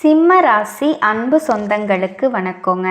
சிம்ம ராசி அன்பு சொந்தங்களுக்கு வணக்கங்க.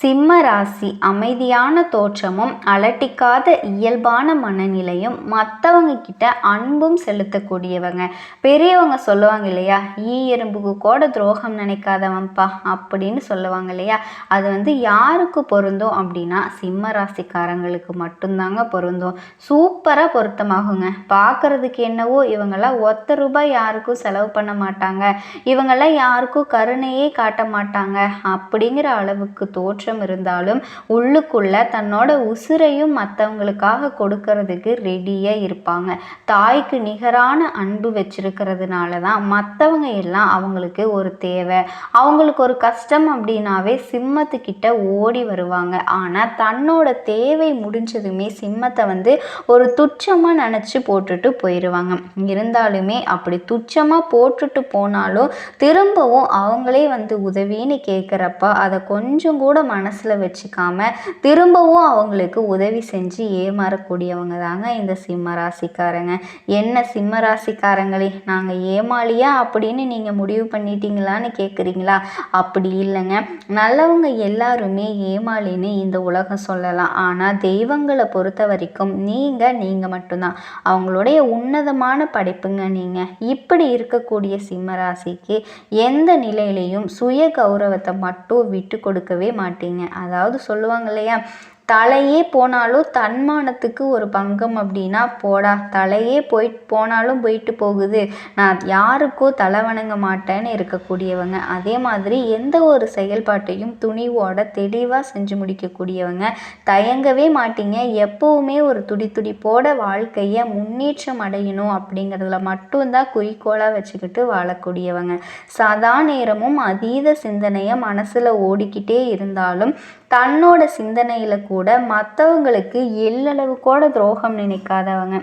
சிம்ம ராசி அமைதியான தோற்றமும் அலட்டிக்காத இயல்பான மனநிலையும் மற்றவங்க கிட்ட அன்பும் செலுத்தக்கூடியவங்க. பெரியவங்க சொல்லுவாங்க இல்லையா ஈ எறும்புக்கு கூட துரோகம் நினைக்காதவன்ப்பா அப்படின்னு சொல்லுவாங்க இல்லையா. அது வந்து யாருக்கு பொருந்தும் அப்படின்னா சிம்ம ராசிக்காரங்களுக்கு மட்டும்தாங்க பொருந்தும். சூப்பராக பொருத்தமாகுங்க. பார்க்கறதுக்கு என்னவோ இவங்கெல்லாம் ஒத்த ரூபாய் யாருக்கும் செலவு பண்ண மாட்டாங்க. இவங்கெல்லாம் யாருக்கும் கருணையே காட்ட மாட்டாங்க. அப்படிங்கிற அளவுக்கு தோற்றம் இருந்தாலும் உள்ளுக்குள்ள தன்னோட உசுரையும் மற்றவங்களுக்காக கொடுக்கறதுக்கு ரெடியாக இருப்பாங்க. தாய்க்கு நிகரான அன்பு வச்சிருக்கிறதுனால தான் மற்றவங்க எல்லாம் அவங்களுக்கு ஒரு தேவை. அவங்களுக்கு ஒரு கஷ்டம் அப்படின்னாவே சிம்மத்துக்கிட்ட ஓடி வருவாங்க. ஆனால் தன்னோட தேவை முடிஞ்சதுமே சிம்மத்தை வந்து ஒரு துச்சமாக நினச்சி போட்டுட்டு போயிடுவாங்க இருந்தாலுமே அப்படி துச்சமாக போட்டுட்டு போனாலும் திரும்பவும் அவங்களே வந்து உதவின்னு கேட்குறப்ப அதை கொஞ்சம் கூட மனசில் வச்சுக்காம திரும்பவும் அவங்களுக்கு உதவி செஞ்சு ஏமாறக்கூடியவங்க தாங்க இந்த சிம்ம ராசிக்காரங்க. என்ன சிம்ம ராசிக்காரங்களே நாங்கள் ஏமாளியா அப்படின்னு நீங்கள் முடிவு பண்ணிட்டீங்களான்னு கேட்குறீங்களா அப்படி இல்லைங்க. நல்லவங்க எல்லாருமே ஏமாளின்னு இந்த உலகம் சொல்லலாம். ஆனால் தெய்வங்களை பொறுத்த வரைக்கும் நீங்கள் நீங்கள் மட்டும்தான். அவங்களுடைய உன்னதமான படைப்புங்க நீங்கள் இப்படி இருக்கக்கூடிய சிம்ம ராசிக்கு எந்த நிலையிலையும் சுய கௌரவத்தை மட்டும் விட்டு கொடுக்கவே மாட்டீங்க. அதாவது சொல்லுவாங்க இல்லையா? தலையே போனாலும் தன்மானத்துக்கு ஒரு பங்கம் அப்படின்னா போடா. தலையே போயிட்டு போனாலும் போயிட்டு போகுது. நான் யாருக்கோ தலை வணங்க மாட்டேன்னு இருக்கக்கூடியவங்க. அதே மாதிரி எந்த ஒரு செயல்பாட்டையும் துணிவோட தெளிவாக செஞ்சு முடிக்கக்கூடியவங்க. தயங்கவே மாட்டீங்க. எப்போவுமே ஒரு துடி துடிப்போட வாழ்க்கையை முன்னேற்றம் அடையணும் அப்படிங்கிறதுல மட்டும்தான் குறிக்கோளாக வச்சுக்கிட்டு வாழக்கூடியவங்க. சதா நேரமும் அதீத சிந்தனையை மனசில் ஓடிக்கிட்டே இருந்தாலும் தன்னோட சிந்தனையில் கூட மற்றவங்களுக்கு எள்ளளவு கூட துரோகம் நினைக்காதவங்க.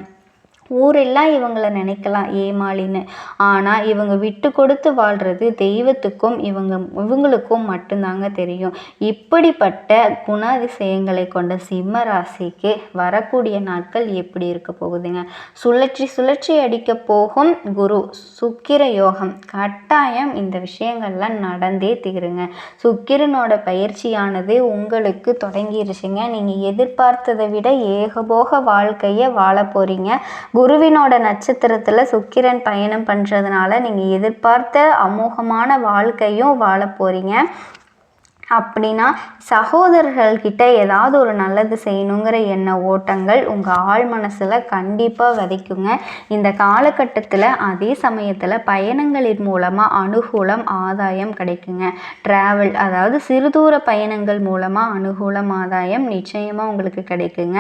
ஊரெல்லாம் இவங்களை நினைக்கலாம் ஏமாளின்னு. ஆனால் இவங்க விட்டு கொடுத்து வாழ்கிறது தெய்வத்துக்கும் இவங்க இவங்களுக்கும் மட்டும்தாங்க தெரியும். இப்படிப்பட்ட குணாதிசயங்களை கொண்ட சிம்ம ராசிக்கு வரக்கூடிய நாட்கள் எப்படி இருக்க போகுதுங்க? சுழற்சி சுழற்சி அடிக்க போகும் குரு சுக்கிர யோகம். கட்டாயம் இந்த விஷயங்கள்லாம் நடந்தே தீருங்க. சுக்கிரனோட பயிற்சியானது உங்களுக்கு தொடங்கிருச்சுங்க. நீங்கள் எதிர்பார்த்ததை விட ஏகபோக வாழ்க்கையை வாழ போகிறீங்க குருவினோட நட்சத்திரத்தில் சுக்கிரன் பயணம் பண்ணுறதுனால நீங்கள் எதிர்பார்த்த அமோகமான வாழ்க்கையும் வாழ போகிறீங்க அப்படின்னா சகோதரர்கள்கிட்ட ஏதாவது ஒரு நல்லது செய்யணுங்கிற எண்ண ஓட்டங்கள் உங்கள் ஆழ் மனசில் கண்டிப்பாக விதைக்குங்க. இந்த காலகட்டத்தில் அதே சமயத்தில் பயணங்களின் மூலமாக அனுகூலம் ஆதாயம் கிடைக்குங்க. ட்ராவல் அதாவது சிறுதூர பயணங்கள் மூலமாக அனுகூலம் ஆதாயம் நிச்சயமாக உங்களுக்கு கிடைக்குங்க.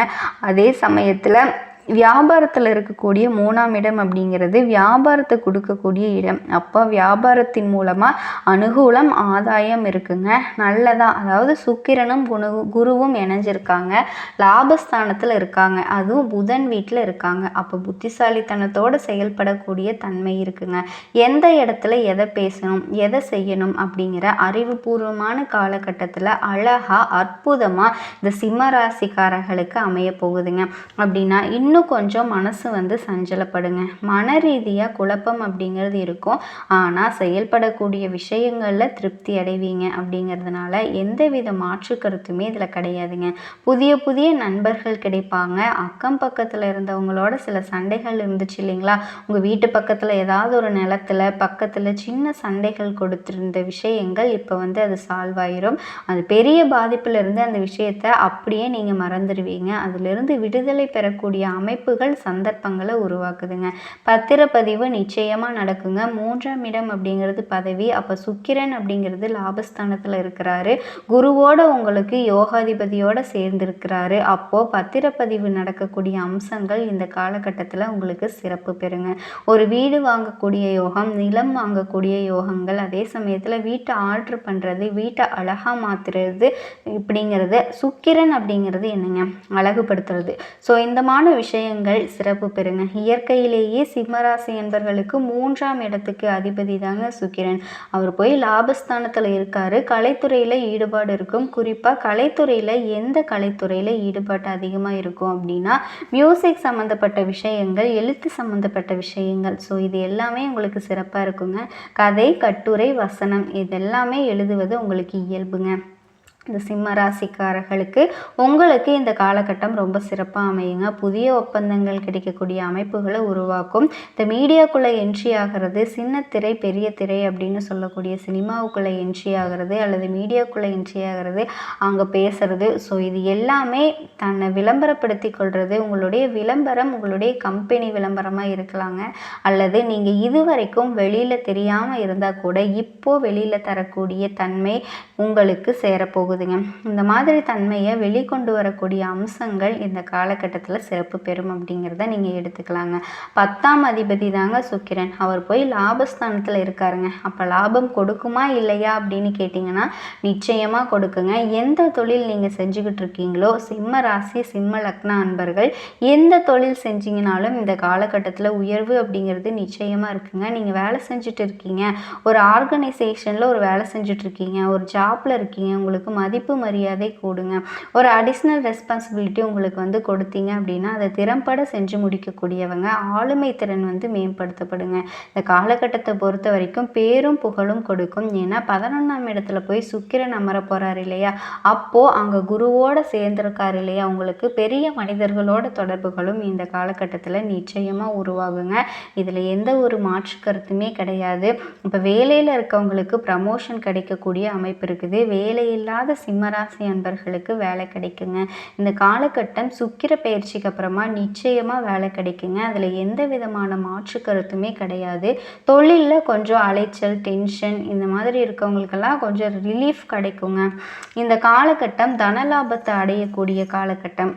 அதே சமயத்தில் வியாபாரத்தில் இருக்கக்கூடிய மூணாம் இடம் அப்படிங்கிறது வியாபாரத்தை கொடுக்கக்கூடிய இடம். அப்போ வியாபாரத்தின் மூலமாக அனுகூலம் ஆதாயம் இருக்குங்க. நல்லதா அதாவது சுக்கிரனும் குணு குருவும் இணைஞ்சிருக்காங்க. லாபஸ்தானத்தில் இருக்காங்க. அதுவும் புதன் வீட்டில் இருக்காங்க. அப்போ புத்திசாலித்தனத்தோடு செயல்படக்கூடிய தன்மை இருக்குங்க. எந்த இடத்துல எதை பேசணும் எதை செய்யணும் அப்படிங்கிற அறிவுபூர்வமான காலகட்டத்தில் அழகாக அற்புதமாக இந்த சிம்ம ராசிக்காரர்களுக்கு அமைய போகுதுங்க. அப்படின்னா இன்னும் இன்னும் கொஞ்சம் மனசு வந்து சஞ்சலப்படுங்க. மன ரீதியாக குழப்பம் அப்படிங்கிறது இருக்கும். ஆனால் செயல்படக்கூடிய விஷயங்களில் திருப்தி அடைவீங்க அப்படிங்கிறதுனால எந்தவித மாற்று கருத்துமே இதில் கிடையாதுங்க. புதிய புதிய நண்பர்கள் கிடைப்பாங்க. அக்கம் பக்கத்தில் இருந்தவங்களோட சில சண்டைகள் இருந்துச்சு இல்லைங்களா? உங்கள் வீட்டு பக்கத்தில் ஏதாவது ஒரு நிலத்தில் பக்கத்தில் சின்ன சண்டைகள் கொடுத்துருந்த விஷயங்கள் இப்போ வந்து அது சால்வ் ஆயிரும். அது பெரிய பாதிப்பிலிருந்து அந்த விஷயத்தை அப்படியே நீங்கள் மறந்துடுவீங்க அதிலிருந்து விடுதலை பெறக்கூடிய அமைப்புகள் சந்தர்ப்பங்களை உருவாக்குதுங்க. பத்திரப்பதிவு நிச்சயமாக நடக்குங்க. மூன்றாம் இடம் அப்படிங்கிறது பதவி. அப்போ சுக்கிரன் அப்படிங்கிறது லாபஸ்தானத்தில் இருக்கிறாரு. குருவோட உங்களுக்கு யோகாதிபதியோட சேர்ந்திருக்கிறாரு. அப்போது பத்திரப்பதிவு நடக்கக்கூடிய அம்சங்கள் இந்த காலகட்டத்தில் உங்களுக்கு சிறப்பு பெறுங்க. ஒரு வீடு வாங்கக்கூடிய யோகம் நிலம் வாங்கக்கூடிய யோகங்கள் அதே சமயத்தில் வீட்டை ஆர்டர் பண்ணுறது வீட்டை அழகாக மாற்றுறது இப்படிங்கிறது சுக்கிரன் அப்படிங்கிறது என்னங்க? அழகுபடுத்துறது. ஸோ இந்தமான விஷயம் விஷயங்கள் சிறப்பு பெறுங்க. இயற்கையிலேயே சிம்மராசி என்பர்களுக்கு மூன்றாம் இடத்துக்கு அதிபதி தாங்க சுக்கிரன். அவர் போய் லாபஸ்தானத்தில் இருக்காரு. கலைத்துறையில் ஈடுபாடு இருக்கும். குறிப்பாக கலைத்துறையில் எந்த கலைத்துறையில் ஈடுபாடு அதிகமாக இருக்கும் அப்படின்னா மியூசிக் சம்மந்தப்பட்ட விஷயங்கள் எழுத்து சம்மந்தப்பட்ட விஷயங்கள். ஸோ இது எல்லாமே உங்களுக்கு சிறப்பாக இருக்குங்க. கதை கட்டுரை வசனம் இதெல்லாமே எழுதுவது உங்களுக்கு இயல்புங்க. இந்த சிம்ம ராசிக்காரர்களுக்கு உங்களுக்கு இந்த காலகட்டம் ரொம்ப சிறப்பாக அமையுங்க. புதிய ஒப்பந்தங்கள் கிடைக்கக்கூடிய அமைப்புகளை உருவாக்கும். இந்த மீடியாக்குள்ளே என்ட்ரி ஆகிறது சின்ன திரை பெரிய திரை அப்படின்னு சொல்லக்கூடிய சினிமாவுக்குள்ளே என்ட்ரி ஆகிறது அல்லது மீடியாக்குள்ளே என்ட்ரி ஆகிறது அங்கே பேசுறது. ஸோ இது எல்லாமே தன்னை விளம்பரப்படுத்தி கொள்வது உங்களுடைய விளம்பரம் உங்களுடைய கம்பெனி விளம்பரமாக இருக்கலாங்க. அல்லது நீங்கள் இதுவரைக்கும் வெளியில் தெரியாமல் இருந்தால் கூட இப்போது வெளியில் தரக்கூடிய தன்மை உங்களுக்கு சேரப்போகுது. போகுதுங்க. இந்த மாதிரி தன்மையை வெளிக்கொண்டு வரக்கூடிய அம்சங்கள் இந்த காலகட்டத்தில் சிறப்பு பெறும் அப்படிங்கிறத நீங்கள் எடுத்துக்கலாங்க. பத்தாம் அதிபதி தாங்க சுக்கிரன். அவர் போய் லாபஸ்தானத்தில் இருக்காருங்க. அப்போ லாபம் கொடுக்குமா இல்லையா அப்படின்னு கேட்டிங்கன்னா நிச்சயமாக கொடுக்குங்க. எந்த தொழில் நீங்கள் செஞ்சுக்கிட்டு இருக்கீங்களோ சிம்ம ராசி சிம்ம லக்ன அன்பர்கள் எந்த தொழில் செஞ்சீங்கனாலும் இந்த காலகட்டத்தில் உயர்வு அப்படிங்கிறது நிச்சயமாக இருக்குங்க. நீங்கள் வேலை செஞ்சுட்டு இருக்கீங்க. ஒரு ஆர்கனைசேஷனில் ஒரு வேலை செஞ்சுட்டு இருக்கீங்க. ஒரு ஜாப்பில் இருக்கீங்க. உங்களுக்கு மதிப்பு மரியாதை கூடுங்க. ஒரு அடிஷ்னல் ரெஸ்பான்சிபிலிட்டி உங்களுக்கு வந்து கொடுத்தீங்க அப்படின்னா அதை திறம்பட செஞ்சு முடிக்கக்கூடியவங்க ஆளுமை திறன் வந்து மேம்படுத்தப்படுங்க. இந்த காலகட்டத்தை பொறுத்த வரைக்கும் பேரும் புகழும் கொடுக்கும். ஏன்னா பதினொன்றாம் இடத்துல போய் சுக்கிரன் அமர போகிறார் இல்லையா? அப்போது அங்கே குருவோடு சேர்ந்துருக்கார் இல்லையா? உங்களுக்கு பெரிய மனிதர்களோட தொடர்புகளும் இந்த காலகட்டத்தில் நிச்சயமாக உருவாகுங்க. இதில் எந்த ஒரு மாற்று கருத்துமே கிடையாது. இப்போ வேலையில் இருக்கவங்களுக்கு ப்ரமோஷன் கிடைக்கக்கூடிய அமைப்பு இருக்குது. சிம்மராசி அன்பர்களுக்கு வேலை கிடைக்குங்க. இந்த காலகட்டம் சுக்கிர பயிற்சிக்கு அப்புறமா நிச்சயமாக வேலை கிடைக்குங்க. அதில் எந்த விதமான மாற்று கருத்துமே கிடையாது. தொழிலில் கொஞ்சம் அலைச்சல் டென்ஷன் இந்த மாதிரி இருக்கவங்களுக்கெல்லாம் கொஞ்சம் ரிலீஃப் கிடைக்குங்க. இந்த காலகட்டம் தனலாபத்தை அடையக்கூடிய காலகட்டம்.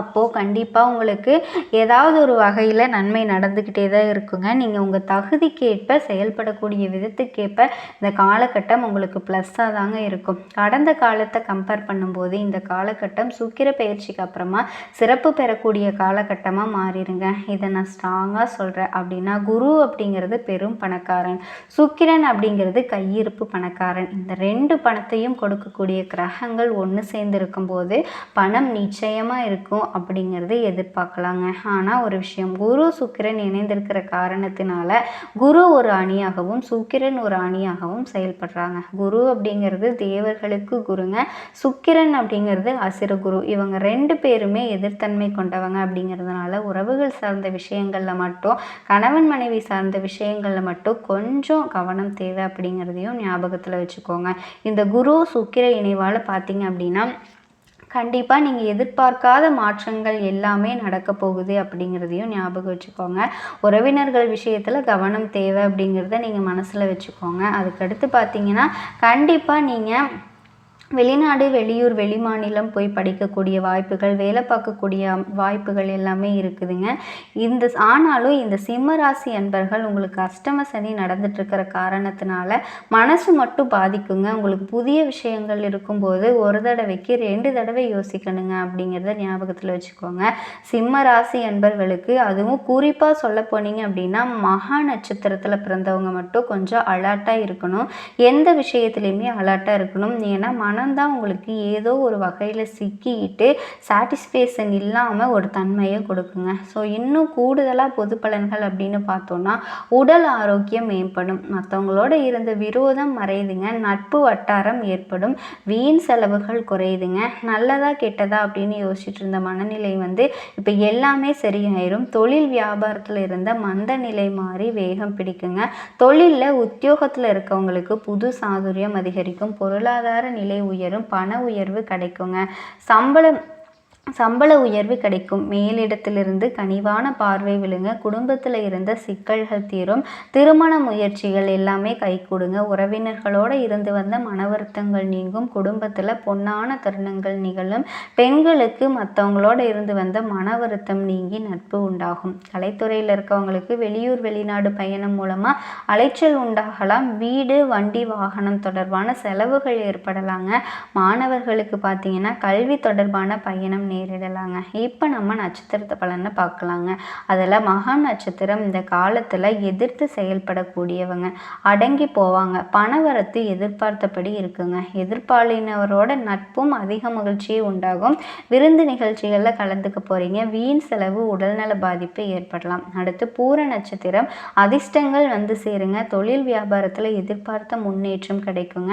அப்போது கண்டிப்பாக உங்களுக்கு ஏதாவது ஒரு வகையில் நன்மை நடந்துக்கிட்டே தான் இருக்குங்க. நீங்கள் உங்கள் தகுதிக்கேற்ப செயல்படக்கூடிய விதத்துக்கேற்ப இந்த காலகட்டம் உங்களுக்கு ப்ளஸ்ஸாக தாங்க இருக்கும். கடந்த காலத்தை கம்பேர் பண்ணும்போது இந்த காலகட்டம் சுக்கிர பயிற்சிக்கு அப்புறமா சிறப்பு பெறக்கூடிய காலகட்டமாக மாறிடுங்க. இதை நான் ஸ்ட்ராங்காக சொல்கிறேன் அப்படின்னா குரு அப்படிங்கிறது பெரும் பணக்காரன். சுக்கிரன் அப்படிங்கிறது கையிருப்பு பணக்காரன். இந்த ரெண்டு பணத்தையும் கொடுக்கக்கூடிய கிரகங்கள் ஒன்று சேர்ந்து இருக்கும்போது பணம் நிச்சயமாக இருக்கும். அப்படிங்கிறது எதிர்பார்க்கலாங்க. ஆனால் ஒரு விஷயம் குரு சுக்கிரன் இணைந்திருக்கிற காரணத்தினால குரு ஒரு அணியாகவும் சுக்கிரன் ஒரு அணியாகவும் செயல்படுறாங்க. குரு அப்படிங்கிறது தேவர்களுக்கு குருங்க. சுக்கிரன் அப்படிங்கிறது அசிர குரு. இவங்க ரெண்டு பேருமே எதிர்த்தன்மை கொண்டவங்க அப்படிங்கிறதுனால உறவுகள் சார்ந்த விஷயங்களில் மட்டும் கணவன் மனைவி சார்ந்த விஷயங்களில் மட்டும் கொஞ்சம் கவனம் தேவை அப்படிங்கிறதையும் ஞாபகத்தில் வச்சுக்கோங்க. இந்த குரு சுக்கிர இணைவால் பார்த்தீங்க அப்படின்னா கண்டிப்பாக நீங்கள் எதிர்பார்க்காத மாற்றங்கள் எல்லாமே நடக்க போகுது அப்படிங்கிறதையும் ஞாபகம் வச்சுக்கோங்க. உறவினர்கள் விஷயத்தில் கவனம் தேவை அப்படிங்கிறத நீங்கள் மனசில் வச்சுக்கோங்க. அதுக்கடுத்து பார்த்தீங்கன்னா கண்டிப்பாக நீங்கள் வெளிநாடு வெளியூர் வெளிமாநிலம் போய் படிக்கக்கூடிய வாய்ப்புகள் வேலை பார்க்கக்கூடிய வாய்ப்புகள் எல்லாமே இருக்குதுங்க. இந்த ஆனாலும் இந்த சிம்ம ராசி அன்பர்கள் உங்களுக்கு அஷ்டம சனி நடந்துட்டுருக்கிற காரணத்தினால மனசு மட்டும் பாதிக்குங்க. உங்களுக்கு புதிய விஷயங்கள் இருக்கும்போது ஒரு தடவைக்கு ரெண்டு தடவை யோசிக்கணுங்க அப்படிங்கிறத ஞாபகத்தில் வச்சுக்கோங்க. சிம்ம ராசி அன்பர்களுக்கு அதுவும் குறிப்பாக சொல்ல போனீங்க அப்படின்னா மகா நட்சத்திரத்தில் பிறந்தவங்க மட்டும் கொஞ்சம் அலர்ட்டாக இருக்கணும். எந்த விஷயத்துலையுமே அலர்ட்டாக இருக்கணும். ஏன்னா மன மனம்தான் உங்களுக்கு ஏதோ ஒரு வகையில் சிக்கிக்கிட்டு சாட்டிஸ்ஃபேக்ஷன் இல்லாமல் ஒரு தன்மையை கொடுக்குங்க. ஸோ இன்னும் கூடுதலாக பொது பலன்கள் அப்படின்னு பார்த்தோன்னா உடல் ஆரோக்கியம் மேம்படும். மற்றவங்களோட இருந்த விரோதம் மறையுதுங்க. நட்பு வட்டாரம் ஏற்படும். வீண் செலவுகள் குறையுதுங்க. நல்லதா கெட்டதா அப்படின்னு யோசிச்சுட்டு இருந்த மனநிலை வந்து இப்போ எல்லாமே சரியாயிரும். தொழில் வியாபாரத்தில் இருந்த மந்த நிலை மாறி வேகம் பிடிக்குங்க. தொழிலில் உத்தியோகத்தில் இருக்கவங்களுக்கு புது சாதுரியம் அதிகரிக்கும். பொருளாதார நிலை உயரும் பண உயர்வு கிடைக்குங்க. சம்பளம் சம்பள உயர்வு கிடைக்கும். மேலிடத்திலிருந்து கனிவான பார்வை விழுங்க. குடும்பத்தில் இருந்த சிக்கல்கள் தீரும். திருமண முயற்சிகள் எல்லாமே கை கொடுங்க. உறவினர்களோடு இருந்து வந்த மன வருத்தங்கள் நீங்கும். குடும்பத்தில் பொன்னான தருணங்கள் நிகழும். பெண்களுக்கு மற்றவங்களோட இருந்து வந்த மன வருத்தம் நீங்கி நட்பு உண்டாகும். கலைத்துறையில் இருக்கவங்களுக்கு வெளியூர் வெளிநாடு பயணம் மூலமாக அலைச்சல் உண்டாகலாம். வீடு வண்டி வாகனம் தொடர்பான செலவுகள் ஏற்படலாங்க. மாணவர்களுக்கு பார்த்தீங்கன்னா கல்வி தொடர்பான பயணம் நேரிடலாங்க. இப்போ நம்ம நட்சத்திரத்தை பலனை பார்க்கலாங்க அதில் மகா நட்சத்திரம் இந்த காலத்தில் எதிர்த்து செயல்படக்கூடியவங்க. அடங்கி போவாங்க. பணவரத்து எதிர்பார்த்தபடி இருக்குங்க. எதிர்பாலினவரோட நட்பும் அதிக மகிழ்ச்சியை உண்டாகும். விருந்து நிகழ்ச்சிகளில் கலந்துக்க போகிறீங்க வீண் செலவு உடல்நல பாதிப்பு ஏற்படலாம். அடுத்து பூர நட்சத்திரம். அதிர்ஷ்டங்கள் வந்து சேருங்க. தொழில் வியாபாரத்தில் எதிர்பார்த்த முன்னேற்றம் கிடைக்குங்க.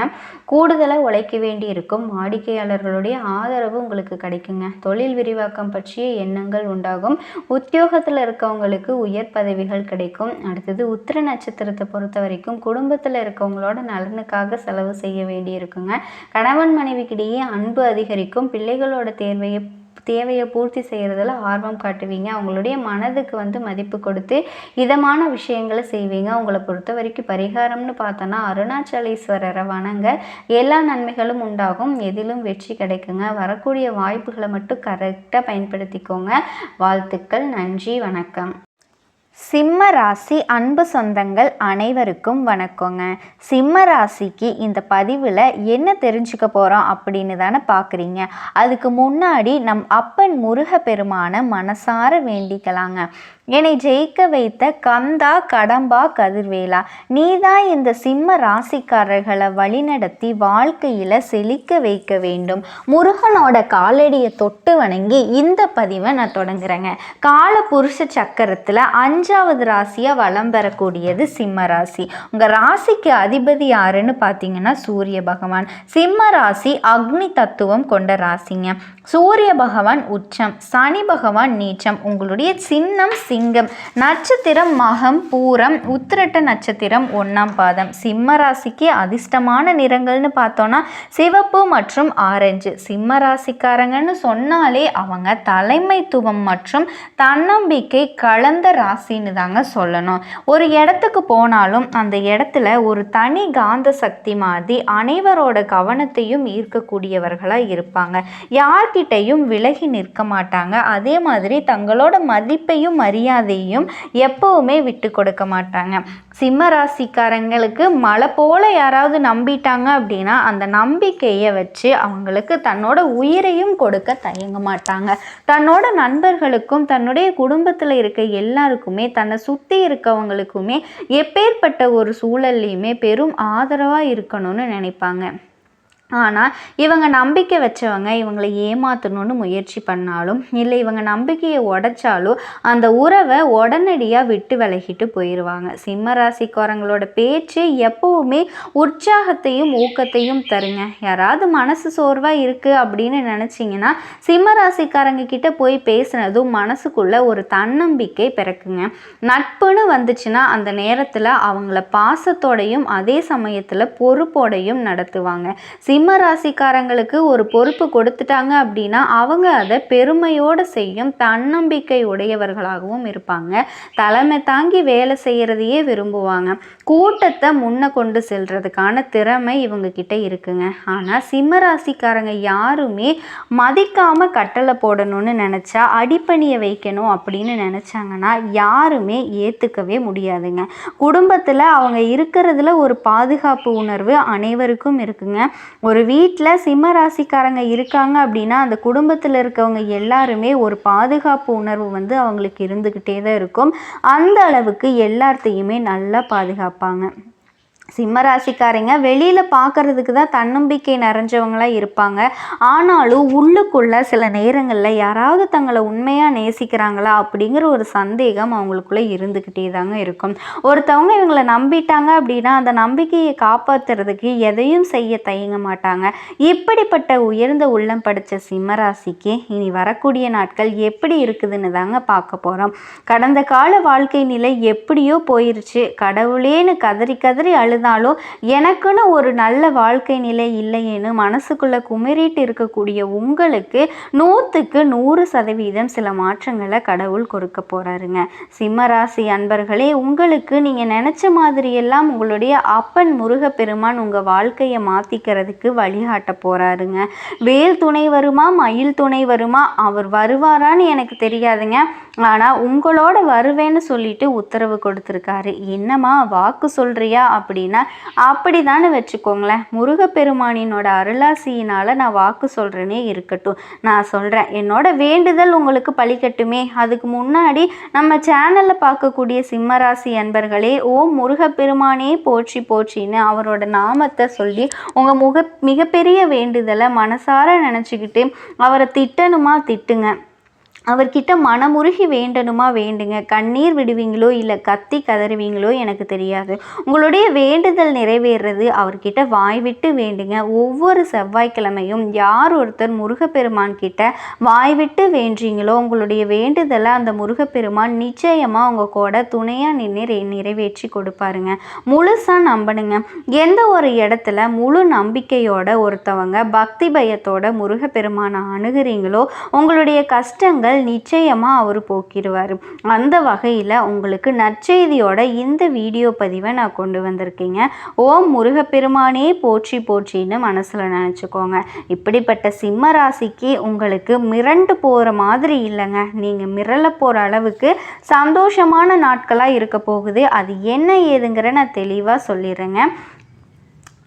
கூடுதலாக உழைக்க வேண்டி இருக்கும் வாடிக்கையாளர்களுடைய ஆதரவு உங்களுக்கு கிடைக்குங்க. தொழில் விரிவாக்கம் பற்றிய எண்ணங்கள் உண்டாகும். உத்தியோகத்தில் இருக்கவங்களுக்கு உயர் பதவிகள் கிடைக்கும். அடுத்தது உத்திர நட்சத்திரத்தை பொறுத்த வரைக்கும் குடும்பத்தில் இருக்கவங்களோட நலனுக்காக செலவு செய்ய வேண்டி இருக்குங்க கணவன் மனைவிக்கிடையே அன்பு அதிகரிக்கும். பிள்ளைகளோட தேர்வையை தேவையை பூர்த்தி செய்கிறதுல ஆர்வம் காட்டுவீங்க. அவங்களுடைய மனதுக்கு வந்து மதிப்பு கொடுத்து இதமான விஷயங்களை செய்வீங்க. உங்களை பொறுத்த வரைக்கும் பரிகாரம்னு பார்த்தோன்னா அருணாச்சலேஸ்வரரை வணங்க எல்லா நன்மைகளும் உண்டாகும். எதிலும் வெற்றி கிடைக்குங்க. வரக்கூடிய வாய்ப்புகளை மட்டும் கரெக்டாக பயன்படுத்திக்கோங்க. வாழ்த்துக்கள். நன்றி. வணக்கம். சிம்ம ராசி அன்பு சொந்தங்கள் அனைவருக்கும் வணக்கங்க. சிம்ம ராசிக்கு இந்த பதிவில் என்ன தெரிஞ்சுக்க போகிறோம் அப்படின்னு தானே பார்க்குறீங்க அதுக்கு முன்னாடி நம் அப்பன் முருக பெருமான மனசார வேண்டிக்கலாங்க. என்னை ஜெயிக்க வைத்த கந்தா கடம்பா கதிர்வேலா. நீதான் இந்த சிம்ம ராசிக்காரர்களை வழிநடத்தி வாழ்க்கையில் செழிக்க வைக்க வேண்டும். முருகனோட காலடியை தொட்டு வணங்கி இந்த பதிவை நான் தொடங்குறேங்க. கால புருஷ சக்கரத்தில் அஞ்சாவது ராசியாக வலம் பெறக்கூடியது சிம்ம ராசி. உங்கள் ராசிக்கு அதிபதி யாருன்னு பார்த்தீங்கன்னா சூரிய பகவான். சிம்ம ராசி அக்னி தத்துவம் கொண்ட ராசிங்க. சூரிய பகவான் உச்சம் சனி பகவான் நீச்சம். உங்களுடைய சின்னம் சிங்கம். நட்சத்திரம் மகம் பூரம் உத்திரட்ட நட்சத்திரம் ஒன்றாம் பாதம். சிம்ம ராசிக்கு அதிர்ஷ்டமான நிறங்கள்னு பார்த்தோன்னா சிவப்பு மற்றும் ஆரஞ்சு. சிம்ம ராசிக்காரங்கன்னு சொன்னாலே அவங்க தலைமைத்துவம் மற்றும் தன்னம்பிக்கை கலந்த ராசின்னு தாங்க சொல்லணும். ஒரு இடத்துக்கு போனாலும் அந்த இடத்துல ஒரு தனி காந்த சக்தி மாதிரி அனைவரோட கவனத்தையும் ஈர்க்கக்கூடியவர்களாக இருப்பாங்க. யார்கிட்டையும் விலகி நிற்க மாட்டாங்க. அதே மாதிரி தங்களோட மதிப்பையும் மரியாதையும் எப்பவுமே விட்டு கொடுக்க மாட்டாங்க. சிம்ம ராசிக்காரங்களுக்கு மழை போல யாராவது நம்பிட்டாங்க அப்படின்னா அந்த நம்பிக்கையை வச்சு அவங்களுக்கு தன்னோட உயிரையும் கொடுக்க தயங்க மாட்டாங்க. தன்னோட நண்பர்களுக்கும் தன்னுடைய குடும்பத்தில் இருக்க எல்லாருக்குமே தன்னை சுற்றி இருக்கவங்களுக்குமே எப்பேற்பட்ட ஒரு சூழல்லையுமே பெரும் ஆதரவாக இருக்கணும்னு நினைப்பாங்க. ஆனால் இவங்க நம்பிக்கை வச்சவங்க இவங்களை ஏமாற்றணும்னு முயற்சி பண்ணாலும் இல்லை இவங்க நம்பிக்கையை உடைச்சாலும் அந்த உறவை உடனடியாக விட்டு விலகிட்டு போயிடுவாங்க சிம்ம ராசிக்காரங்களோட பேச்சு எப்பவுமே உற்சாகத்தையும் ஊக்கத்தையும் தருங்க. யாராவது மனசு சோர்வாக இருக்குது அப்படின்னு நினச்சிங்கன்னா சிம்ம ராசிக்காரங்க கிட்ட போய் பேசுனதும் மனசுக்குள்ளே ஒரு தன்னம்பிக்கை பிறக்குங்க. நட்புன்னு வந்துச்சுன்னா அந்த நேரத்தில் அவங்கள பாசத்தோடையும் அதே சமயத்தில் பொறுப்போடையும் நடத்துவாங்க. சிம் சிம்ம ராசிக்காரங்களுக்கு ஒரு பொறுப்பு கொடுத்துட்டாங்க அப்படின்னா அவங்க அதை பெருமையோடு செய்யும் தன்னம்பிக்கை உடையவர்களாகவும் இருப்பாங்க. தலைமை தாங்கி வேலை செய்கிறதையே விரும்புவாங்க. கூட்டத்தை முன்ன கொண்டு செல்றதுக்கான திறமை இவங்க கிட்ட இருக்குங்க. ஆனால் சிம்ம ராசிக்காரங்க யாருமே மதிக்காமல் கட்டளை போடணும்னு நினச்சா அடிப்பணியை வைக்கணும் அப்படின்னு நினச்சாங்கன்னா யாருமே ஏற்றுக்கவே முடியாதுங்க. குடும்பத்தில் அவங்க இருக்கிறதுல ஒரு பாதுகாப்பு உணர்வு அனைவருக்கும் இருக்குங்க. ஒரு வீட்டில் சிம்ம ராசிக்காரங்க இருக்காங்க அப்படின்னா அந்த குடும்பத்தில் இருக்கவங்க எல்லாருமே ஒரு பாதுகாப்பு உணர்வு வந்து அவங்களுக்கு இருந்துக்கிட்டே தான் இருக்கும். அந்த அளவுக்கு எல்லாத்தையுமே நல்லா பாதுகாப்பாங்க. சிம்மராசிக்காரங்க வெளியில் பார்க்குறதுக்கு தான் தன்னம்பிக்கை நிறைஞ்சவங்களாக இருப்பாங்க. ஆனாலும் உள்ளுக்குள்ளே சில நேரங்களில் யாராவது தங்களை உண்மையாக நேசிக்கிறாங்களா அப்படிங்கிற ஒரு சந்தேகம் அவங்களுக்குள்ளே இருந்துக்கிட்டே தாங்க இருக்கும். ஒருத்தவங்க இவங்களை நம்பிட்டாங்க அப்படின்னா அந்த நம்பிக்கையை காப்பாற்றுறதுக்கு எதையும் செய்ய தயங்க மாட்டாங்க. இப்படிப்பட்ட உயர்ந்த உள்ளம் படித்த சிம்மராசிக்கு இனி வரக்கூடிய நாட்கள் எப்படி இருக்குதுன்னு தாங்க பார்க்க போகிறோம் கடந்த கால வாழ்க்கை நிலை எப்படியோ போயிருச்சு. கடவுளேன்னு கதறி கதறி அழு இருந்தாலும் எனக்குன்னு ஒரு நல்ல வாழ்க்கை நிலை இல்லையேன்னு மனசுக்குள்ளே குமரிட்டு இருக்கக்கூடிய உங்களுக்கு நூற்றுக்கு நூறு சதவீதம் சில மாற்றங்களை கடவுள் கொடுக்க போகிறாருங்க சிம்மராசி அன்பர்களே உங்களுக்கு நீங்கள் நினச்ச மாதிரியெல்லாம் உங்களுடைய அப்பன் முருகப்பெருமான் உங்கள் வாழ்க்கையை மாற்றிக்கிறதுக்கு வழிகாட்ட போகிறாருங்க வேல் துணை வருமா மயில் துணை வருமா அவர் வருவாரான்னு எனக்கு தெரியாதுங்க. ஆனால் உங்களோட வருவேன்னு சொல்லிட்டு உத்தரவு கொடுத்துருக்காரு. என்னம்மா வாக்கு சொல்கிறியா அப்படின்னு அப்படின்னா அப்படி தானே வச்சுக்கோங்களேன். முருகப்பெருமானினோட அருளாசியினால் நான் வாக்கு சொல்கிறேனே இருக்கட்டும். நான் சொல்கிறேன் என்னோட வேண்டுதல் உங்களுக்கு பழிக்கட்டுமே. அதுக்கு முன்னாடி நம்ம சேனலில் பார்க்கக்கூடிய சிம்மராசி அன்பர்களே ஓ முருகப்பெருமானே போற்றி போற்றின்னு அவரோட நாமத்தை சொல்லி உங்கள் முக மிகப்பெரிய வேண்டுதலை மனசார நினச்சிக்கிட்டு அவரை திட்டணுமா திட்டுங்க. அவர்கிட்ட மனமுருகி வேண்டணுமா வேண்டுங்க? கண்ணீர் விடுவீங்களோ இல்லை கத்தி கதறுவீங்களோ எனக்கு தெரியாது. உங்களுடைய வேண்டுதல் நிறைவேறது அவர்கிட்ட வாய் விட்டு வேண்டுங்க. ஒவ்வொரு செவ்வாய்க்கிழமையும் யார் ஒருத்தர் முருகப்பெருமான் கிட்ட வாய் விட்டு வேண்டீங்களோ உங்களுடைய வேண்டுதலை அந்த முருகப்பெருமான் நிச்சயமாக உங்கள் கூட துணையாக நின்று நிறைவேற்றி கொடுப்பாருங்க. முழுசாக நம்பணுங்க. எந்த ஒரு இடத்துல முழு நம்பிக்கையோட ஒருத்தவங்க பக்தி பயத்தோட முருகப்பெருமானை அணுகிறீங்களோ உங்களுடைய கஷ்டங்கள் நிச்சயமாக அவர் போக்கிடுவார் அந்த வகையில் உங்களுக்கு நற்செய்தியோட இந்த வீடியோ பதிவை நான் கொண்டு வந்திருக்கீங்க. ஓம் முருகப்பெருமானே போற்றி போற்றின்னு மனசில் நினச்சிக்கோங்க. இப்படிப்பட்ட சிம்ம ராசிக்கு உங்களுக்கு மிரண்டு போகிற மாதிரி இல்லைங்க. நீங்கள் மிரள போகிற அளவுக்கு சந்தோஷமான நாட்களாக இருக்க போகுது. அது என்ன ஏதுங்கிற நான் தெளிவாக சொல்லிடுறேங்க.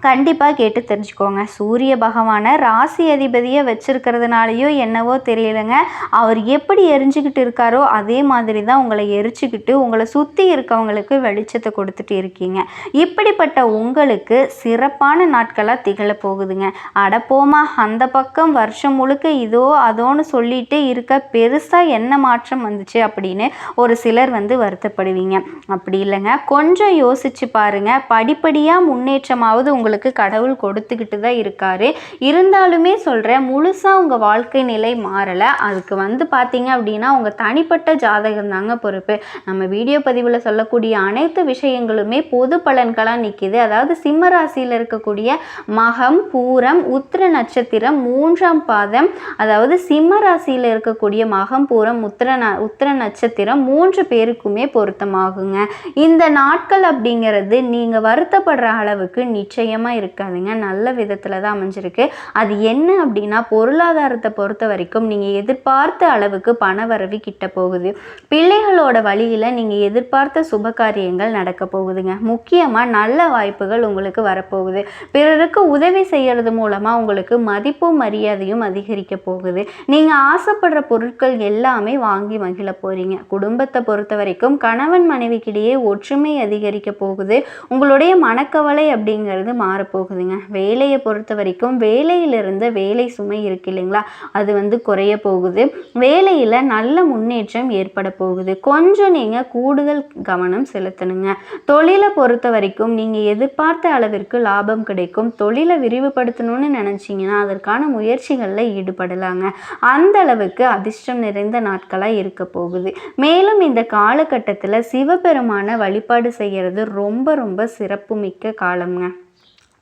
கண்டிப்பாக கேட்டு தெரிஞ்சுக்கோங்க. சூரிய பகவானை ராசி அதிபதியை வச்சிருக்கிறதுனாலையோ என்னவோ தெரியலைங்க. அவர் எப்படி எரிஞ்சுக்கிட்டு இருக்காரோ அதே மாதிரி தான் உங்களை எரிச்சுக்கிட்டு உங்களை சுற்றி இருக்கவங்களுக்கு வெளிச்சத்தை கொடுத்துட்டு இருக்கீங்க. இப்படிப்பட்ட உங்களுக்கு சிறப்பான நாட்களாக திகழ போகுதுங்க. அடப்போமா அந்த பக்கம் வருஷம் முழுக்க இதோ அதோன்னு சொல்லிட்டு இருக்க பெருசாக என்ன மாற்றம் வந்துச்சு அப்படின்னு ஒரு சிலர் வந்து வருத்தப்படுவீங்க. அப்படி இல்லைங்க. கொஞ்சம் யோசிச்சு பாருங்க. படிப்படியாக முன்னேற்றமாவது உங்களுக்கு உங்களுக்கு கடவுள் கொடுத்துக்கிட்டு தான் இருக்காரு. இருந்தாலுமே சொல்கிறேன் முழுசாக உங்கள் வாழ்க்கை நிலை மாறலை. அதுக்கு வந்து பார்த்தீங்க அப்படின்னா உங்கள் தனிப்பட்ட ஜாதகம் தாங்க பொறுப்பு. நம்ம வீடியோ பதிவில் சொல்லக்கூடிய அனைத்து விஷயங்களுமே பொது பலன்களாக நிற்கிது அதாவது சிம்ம ராசியில் இருக்கக்கூடிய மகம் பூரம் உத்திர நட்சத்திரம் மூன்றாம் பாதம் அதாவது சிம்ம ராசியில் இருக்கக்கூடிய மகம் பூரம் உத்திர ந உத்திர நட்சத்திரம் மூன்று பேருக்குமே பொருத்தமாகுங்க. இந்த நாட்கள் அப்படிங்கிறது நீங்கள் வருத்தப்படுற அளவுக்கு நிச்சயம் விதமாக இருக்காதுங்க. நல்ல விதத்தில் தான் அமைஞ்சிருக்கு. அது என்ன அப்படின்னா பொருளாதாரத்தை பொறுத்த வரைக்கும் நீங்கள் எதிர்பார்த்த அளவுக்கு பண வரவு கிட்ட போகுது. பிள்ளைகளோட வழியில் நீங்கள் எதிர்பார்த்த சுப காரியங்கள் நடக்க போகுதுங்க. முக்கியமாக நல்ல வாய்ப்புகள் உங்களுக்கு வரப்போகுது. பிறருக்கு உதவி செய்கிறது மூலமாக உங்களுக்கு மதிப்பும் மரியாதையும் அதிகரிக்க போகுது. நீங்கள் ஆசைப்படுற பொருட்கள் எல்லாமே வாங்கி மகிழ போகிறீங்க குடும்பத்தை பொறுத்த வரைக்கும் கணவன் மனைவிக்கிடையே ஒற்றுமை அதிகரிக்க போகுது. உங்களுடைய மனக்கவலை அப்படிங்கிறது மா மாறப்போகுதுங்க. வேலையை பொறுத்த வரைக்கும் வேலையிலிருந்து வேலை சுமை இருக்கு இல்லைங்களா? அது வந்து குறைய போகுது. வேலையில் நல்ல முன்னேற்றம் ஏற்பட போகுது. கொஞ்சம் நீங்கள் கூடுதல் கவனம் செலுத்தணுங்க. தொழிலை பொறுத்த வரைக்கும் நீங்கள் எதிர்பார்த்த அளவிற்கு லாபம் கிடைக்கும். தொழிலை விரிவுபடுத்தணும்னு நினச்சிங்கன்னா அதற்கான முயற்சிகளில் ஈடுபடலாங்க. அந்த அளவுக்கு அதிர்ஷ்டம் நிறைந்த நாட்களாக இருக்க போகுது. மேலும் இந்த காலகட்டத்தில் சிவபெருமான வழிபாடு செய்கிறது ரொம்ப ரொம்ப சிறப்புமிக்க காலம்ங்க.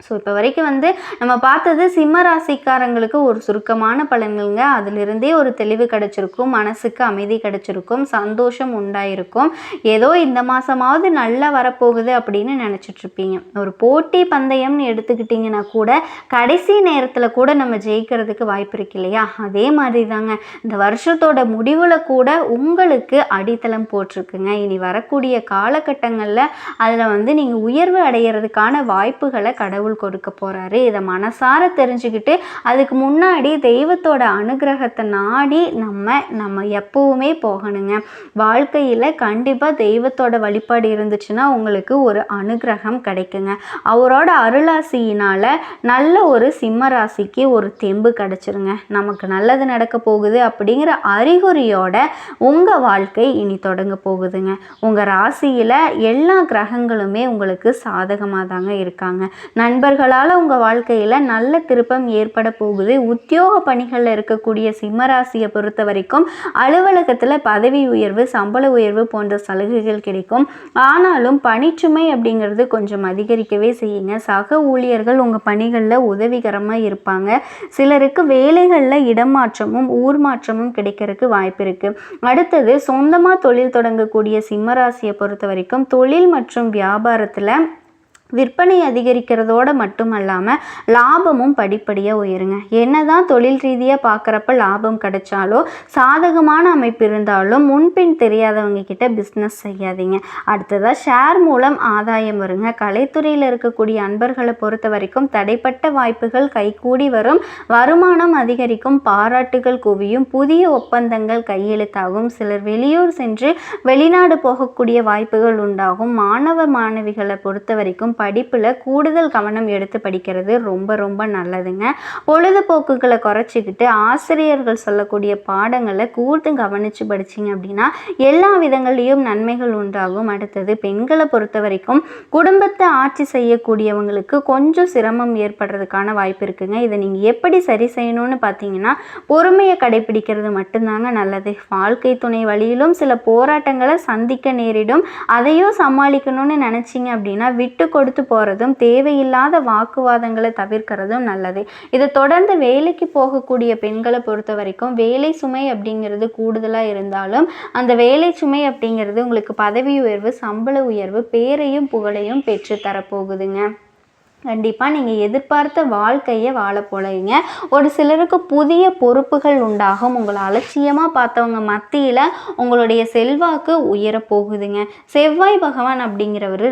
ஸோ இப்போ வரைக்கும் வந்து நம்ம பார்த்தது சிம்ம ராசிக்காரங்களுக்கு ஒரு சுருக்கமான பலன்கள்ங்க. அதிலிருந்தே ஒரு தெளிவு கிடச்சிருக்கும் மனசுக்கு அமைதி கிடச்சிருக்கும் சந்தோஷம் உண்டாயிருக்கும். ஏதோ இந்த மாதமாவது நல்லா வரப்போகுது அப்படின்னு நினச்சிட்ருப்பீங்க. ஒரு போட்டி பந்தயம்னு எடுத்துக்கிட்டிங்கன்னா கூட கடைசி நேரத்தில் கூட நம்ம ஜெயிக்கிறதுக்கு வாய்ப்பு இருக்கு இல்லையா? அதே மாதிரி தாங்க இந்த வருஷத்தோட முடிவில் கூட உங்களுக்கு அடித்தளம் போட்டிருக்குங்க. இனி வரக்கூடிய காலகட்டங்களில் அதில் வந்து நீங்கள் உயர்வு அடைகிறதுக்கான வாய்ப்புகளை கடவுள் அருள் கொடுக்க போகிறாரு இதை மனசார தெரிஞ்சுக்கிட்டு அதுக்கு முன்னாடி தெய்வத்தோட அனுகிரகத்தை நாடி நம்ம நம்ம எப்பவுமே போகணுங்க. வாழ்க்கையில் கண்டிப்பாக தெய்வத்தோட வழிபாடு இருந்துச்சுன்னா உங்களுக்கு ஒரு அனுகிரகம் கிடைக்குங்க. அவரோட அருளாசியினால் நல்ல ஒரு சிம்ம ராசிக்கு ஒரு தெம்பு கிடச்சிருங்க. நமக்கு நல்லது நடக்க போகுது அப்படிங்கிற அறிகுறியோட உங்கள் வாழ்க்கை இனி தொடங்க போகுதுங்க. உங்கள் ராசியில் எல்லா கிரகங்களுமே உங்களுக்கு சாதகமாக தாங்க இருக்காங்க. நண்பர் நண்பர்களால் உங்கள் வாழ்க்கையில் நல்ல திருப்பம் ஏற்பட போகுது. உத்தியோக பணிகளில் இருக்கக்கூடிய சிம்மராசியை பொறுத்த வரைக்கும் அலுவலகத்தில் பதவி உயர்வு சம்பள உயர்வு போன்ற சலுகைகள் கிடைக்கும். ஆனாலும் பணிச்சுமை அப்படிங்கிறது கொஞ்சம் அதிகரிக்கவே செய்யுங்க. சக ஊழியர்கள் உங்கள் பணிகளில் உதவிகரமாக இருப்பாங்க. சிலருக்கு வேலைகளில் இடமாற்றமும் ஊர் மாற்றமும் கிடைக்கிறதுக்கு வாய்ப்பு இருக்குது அடுத்தது சொந்தமாக தொழில் தொடங்கக்கூடிய சிம்மராசியை பொறுத்த வரைக்கும் தொழில் மற்றும் வியாபாரத்தில் விற்பனை அதிகரிக்கிறதோட மட்டும் அல்லாமல் லாபமும் படிப்படியாக உயருங்க. என்னதான் தொழில் ரீதியாக பார்க்குறப்ப லாபம் கிடைச்சாலோ சாதகமான அமைப்பு இருந்தாலும் முன்பின் தெரியாதவங்க கிட்ட பிஸ்னஸ் செய்யாதீங்க. அடுத்ததாக ஷேர் மூலம் ஆதாயம் வருங்க. கலைத்துறையில் இருக்கக்கூடிய அன்பர்களை பொறுத்த வரைக்கும் தடைப்பட்ட வாய்ப்புகள் கைகூடி வரும். வருமானம் அதிகரிக்கும் பாராட்டுகள் குவியும் புதிய ஒப்பந்தங்கள் கையெழுத்தாகும். சிலர் வெளியூர் சென்று வெளிநாடு போகக்கூடிய வாய்ப்புகள் உண்டாகும். மாணவ மாணவிகளை பொறுத்த வரைக்கும் படிப்பில் கூடுதல் கவனம் எடுத்து படிக்கிறது ரொம்ப ரொம்ப நல்லதுங்க. பொழுதுபோக்குகளை குறைச்சிக்கிட்டு ஆசிரியர்கள் சொல்லக்கூடிய பாடங்களை கூர்ந்து கவனித்து படிச்சிங்க அப்படின்னா எல்லா விதங்கள்லேயும் நன்மைகள் உண்டாகும். அடுத்தது பெண்களை பொறுத்த வரைக்கும் குடும்பத்தை ஆட்சி செய்யக்கூடியவங்களுக்கு கொஞ்சம் சிரமம் ஏற்படுறதுக்கான வாய்ப்பு இருக்குங்க. இதை நீங்கள் எப்படி சரி செய்யணும்னு பார்த்தீங்கன்னா பொறுமையை கடைபிடிக்கிறது மட்டும்தாங்க நல்லது. வாழ்க்கை துணை வழியிலும் சில போராட்டங்களை சந்திக்க நேரிடும். அதையும் சமாளிக்கணும்னு நினச்சிங்க அப்படின்னா விட்டு கொடுத்து போகிறதும் தேவையில்லாத வாக்குவாதங்களை தவிர்க்கிறதும் நல்லது. இதை தொடர்ந்து வேலைக்கு போகக்கூடிய பெண்களை பொறுத்த வரைக்கும் வேலை சுமை அப்படிங்கிறது கூடுதலாக இருந்தாலும் அந்த வேலை சுமை அப்படிங்கிறது உங்களுக்கு பதவி உயர்வு சம்பள உயர்வு பேரையும் புகழையும் பெற்று தரப்போகுதுங்க கண்டிப்பாக நீங்கள் எதிர்பார்த்த வாழ்க்கையை வாழ போலீங்க ஒரு சிலருக்கு புதிய பொறுப்புகள் உண்டாகும். உங்களை அலட்சியமாக பார்த்தவங்க மத்தியில் உங்களுடைய செல்வாக்கு உயரப்போகுதுங்க. செவ்வாய் பகவான் அப்படிங்கிறவர்